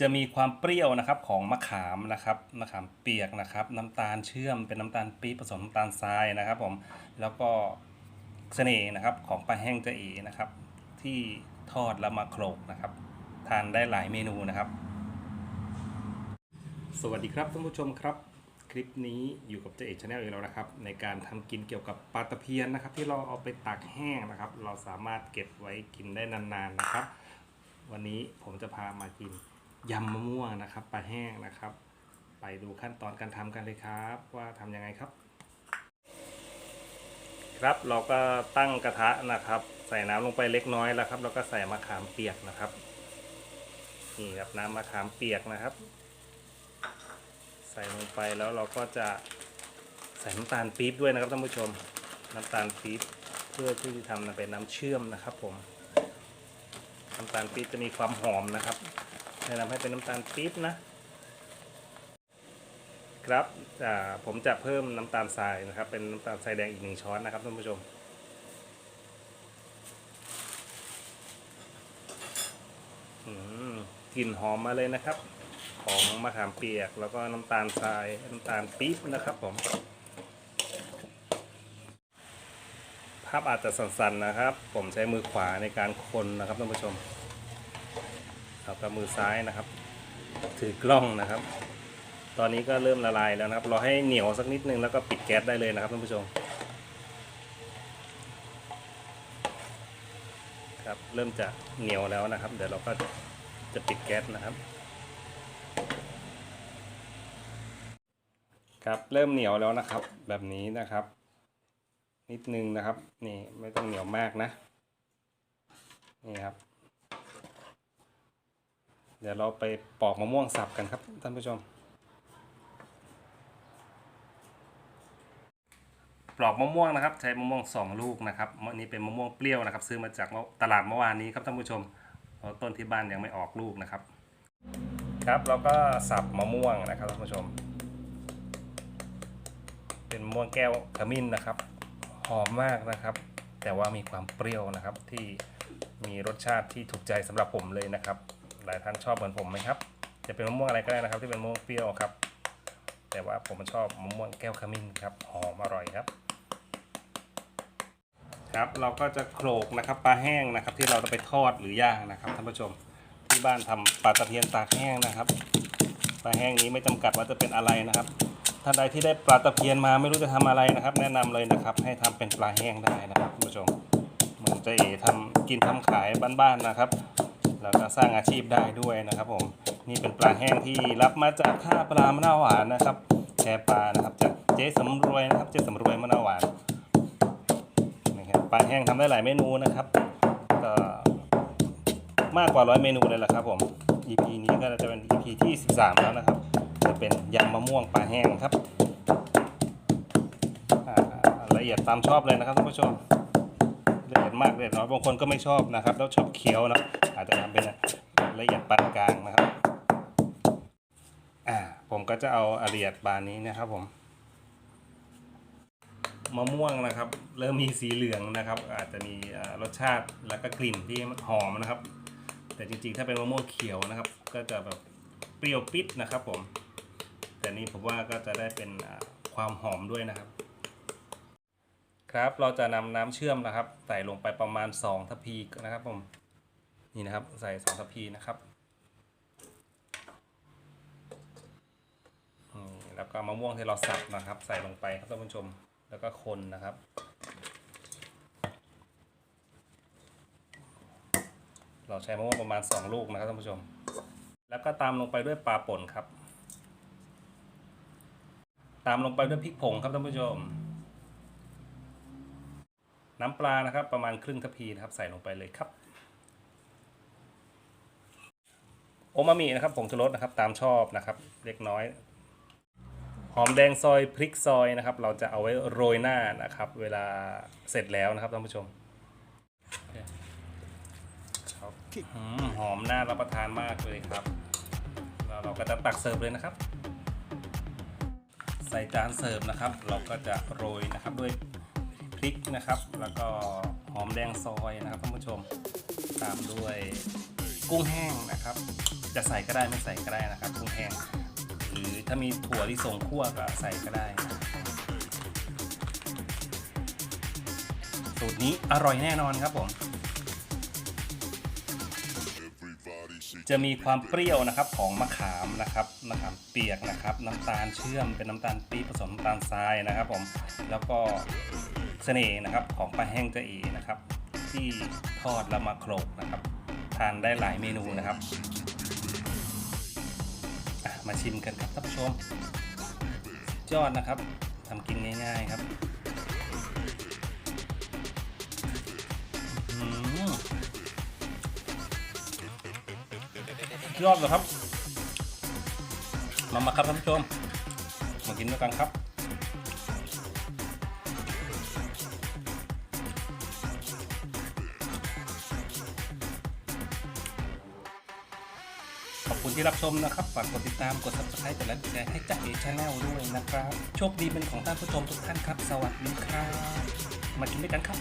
จะมีความเปรี้ยวนะครับของมะขามนะครับมะขามเปียกนะครับ น้ำตาลเชื่อมเป็นน้ำตาลปี๊บผสมน้ำตาลทรายนะครับ ผมแล้วก็เสน่ห์นะครับของปลาแห้งเจะเอนะครับ ที่ทอดแล้วมาโขลกนะครับ ทานได้หลายเมนูนะครับ สวัสดีครับท่านผู้ชมครับ คลิปนี้อยู่กับเจเอกชาแนลอีกแล้วนะครับ ในการทำกินเกี่ยวกับปลาตะเพียนนะครับ ที่เราเอาไปตากแห้งนะครับ เราสามารถเก็บไว้กินได้นานๆนะครับ วันนี้ผมจะพามากิน ยำมะม่วงนะครับปลาแห้งนะครับ ไปดูขั้นตอนการทำกันเลยครับ ว่าทำยังไงครับ ครับเราก็ตั้งกระทะนะครับ ใส่น้ำลงไปเล็กน้อยแล้วครับแล้วก็ใส่มะขามเปียกนะครับนี่ครับน้ำมะขามเปียกนะครับ ใส่ลงไปแล้วเราก็จะใส่น้ำตาลปี๊บด้วยนะครับท่านผู้ชมน้ำตาลปี๊บเพื่อที่จะทำเป็นน้ำเชื่อมนะครับ ผมน้ำตาลปี๊บจะมีความหอมนะครับ แนะนำให้เป็นน้ำตาลปี๊บนะ ครับผมจะเพิ่มน้ำตาลทรายนะครับ เป็นน้ำตาลทรายแดงอีกหนึ่งช้อนนะครับท่านผู้ชมอืมกลิ่นหอมมาเลยนะครับ ของมะขามเปียก แล้วก็น้ำตาลทรายน้ำตาลปี๊บนะครับผมภาพอาจจะสั่นๆนะครับ ผมใช้มือขวาในการคนนะครับท่านผู้ชม แล้วก็มือซ้ายนะครับ ถือกล้องนะครับ ตอนนี้ก็เริ่มละลายแล้วนะครับรอให้เหนียวสักนิดนึงแล้วก็ปิดแก๊สได้เลยนะครับท่านผู้ชมครับเริ่มจะเหนียวแล้วนะครับ เดี๋ยวเราก็จะปิดแก๊สนะครับครับเริ่มเหนียวแล้วนะครับ แบบนี้นะครับ นิดนึงนะครับ นี่ไม่ต้องเหนียวมากนะนี่ครับ เดี๋ยวเราไปปอกมะม่วงสับกันครับท่านผู้ชม ปลอกมะม่วงนะครับ ใช้มะม่วงสองลูกนะครับอันนี้เป็นมะม่วงเปรี้ยวนะครับ ซื้อมาจากตลาดเมื่อวานนี้ครับท่านผู้ชมต้นที่บ้านยังไม่ออกลูกนะครับ ครับเราก็สับมะม่วงนะครับท่านผู้ชม เป็นมะม่วงแก้วขมิ้นนะครับ หอมมากนะครับ แต่ว่ามีความเปรี้ยวนะครับที่มีรสชาติที่ถูกใจสำหรับผมเลยนะครับ หลายท่านชอบเหมือนผมไหมครับ จะเป็นมะม่วงอะไรก็ได้นะครับ ที่เป็นมะม่วงเปรี้ยวครับ แต่ว่าผมชอบมะม่วงแก้วขมิ้นครับหอมอร่อยครับ ครับเราก็จะโขลกนะครับปลาแห้งนะครับ ที่เราจะไปทอดหรือย่างนะครับท่านผู้ชมที่บ้านทำปลาตะเพียนตากแห้งนะครับปลาแห้งนี้ไม่จำกัดว่าจะเป็นอะไรนะครับท่านใดที่ได้ปลาตะเพียนมาไม่รู้จะทำอะไรนะครับ แนะนำเลยนะครับ ให้ทำเป็นปลาแห้งได้นะครับท่านผู้ชมเหมือนจะเอทำกินทำขายบ้านๆนะครับ แล้วก็สร้างอาชีพได้ด้วยนะครับผมนี่เป็นปลาแห้งที่รับมาจากท่าปลามะนาวหวานนะครับแชร์ปลานะครับจากเจ๊สำรวยนะครับเจ๊สำรวยมะนาวหวานนะครับปลาแห้งทำได้หลายเมนูนะครับก็มากกว่าร้อยเมนูเลยแหละครับผม EP นี้ก็จะเป็น EP ที่ 13 แล้วนะครับ จะเป็นยำมะม่วงปลาแห้งครับละเอียดตามชอบเลยนะครับท่านผู้ชม มากเอียดน้อยบางคนก็ไม่ชอบนะครับ แล้วชอบเคี้ยวนะอาจจะทำเป็นละเอียดปานกลางนะครับอ่าผมก็จะเอาละเอียดปานนี้นะครับผมมะม่วงนะครับ เริ่มมีสีเหลืองนะครับ อาจจะมีรสชาติแล้วก็กลิ่นที่หอมนะครับ แต่จริงๆถ้าเป็นมะม่วงเขียวนะครับ ก็จะแบบเปรี้ยวปิดนะครับผม แต่นี่ผมว่าก็จะได้เป็นความหอมด้วยนะครับ ครับเราจะนำน้ำเชื่อมนะครับ ใส่ลงไปประมาณ 2 ทัพพีนะครับผมนี่นะครับใส่ 2 ทัพพีนะครับแล้วก็มะม่วงที่เราสับนะครับ ใส่ลงไปครับท่านผู้ชมแล้วก็คนนะครับเราใช้มะม่วงประมาณ 2 ลูกนะครับท่านผู้ชม แล้วก็ตามลงไปด้วยปลาป่นครับ ตามลงไปด้วยพริกผงครับท่านผู้ชม น้ำปลานะครับ ประมาณครึ่งทัพพีนะครับใส่ลงไปเลยครับโอมามินะครับผงชูรสนะครับตามชอบนะครับ เล็กน้อย หอมแดงซอยพริกซอยนะครับ เราจะเอาไว้โรยหน้านะครับ เวลาเสร็จแล้วนะครับท่านผู้ชมครับอืมหอมน่ารับประทานมากเลยครับแล้วเราก็จะตักเสิร์ฟเลยนะครับ ใส่จานเสิร์ฟนะครับ เราก็จะโรยนะครับด้วย พริกนะครับ แล้วก็หอมแดงซอยนะครับท่านผู้ชม ตามด้วยกุ้งแห้งนะครับ จะใส่ก็ได้ไม่ใส่ก็ได้นะครับ กุ้งแห้ง หรือถ้ามีถั่วที่ส่งคั่วก็ใส่ก็ได้นะสูตรนี้อร่อยแน่นอนครับผม จะมีความเปรี้ยวนะครับของมะขามนะครับมะขามเปียกนะครับ น้ำตาลเชื่อมเป็นน้ำตาลปี๊บผสมน้ำตาลทรายนะครับผม แล้วก็ เสน่ห์นะครับของปลาแห้งเจะอีนะครับ ที่ทอดแล้วมาโขลกนะครับ ทานได้หลายเมนูนะครับ มาชิมกันครับท่านผู้ชมยอดนะครับทำกินง่ายๆครับยอดเลยครับ มามาครับท่านผู้ชม มากินด้วยกันครับ คุณที่รับชมนะครับ ฝากกดติดตาม กด subscribe กดไลค์กดแชร์ให้จ่าเอชแนลด้วยนะครับ โชคดีเป็นของท่านผู้ชมทุกท่านครับ สวัสดีครับ มากินด้วยกันครับ